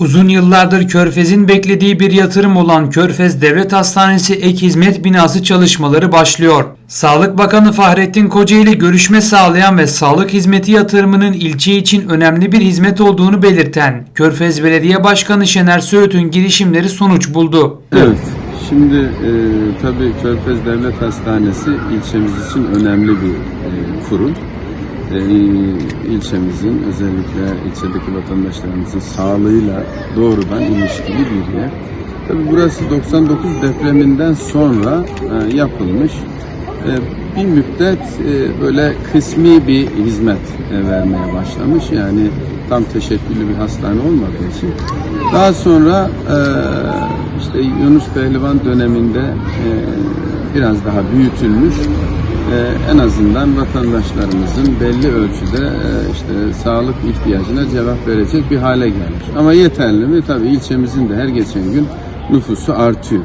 Uzun yıllardır Körfez'in beklediği bir yatırım olan Körfez Devlet Hastanesi ek hizmet binası çalışmaları başlıyor. Sağlık Bakanı Fahrettin Koca ile görüşme sağlayan ve sağlık hizmeti yatırımının ilçe için önemli bir hizmet olduğunu belirten Körfez Belediye Başkanı Şener Söğüt'ün girişimleri sonuç buldu. Evet. Şimdi e, tabii Körfez Devlet Hastanesi ilçemiz için önemli bir e, kurum. E, ilçemizin özellikle ilçedeki vatandaşlarımızın sağlığıyla doğrudan ilişkili bir yer. Tabii burası 99 depreminden sonra e, yapılmış. E, bir müddet e, böyle kısmi bir hizmet vermeye başlamış. Yani tam teşekküllü bir hastane olmadığı için. Daha sonra işte Yunus Pehlivan döneminde biraz daha büyütülmüş. E, en azından vatandaşlarımızın belli ölçüde e, işte sağlık ihtiyacına cevap verecek bir hale gelmiş. Ama yeterli mi? Tabii ilçemizin de her geçen gün nüfusu artıyor.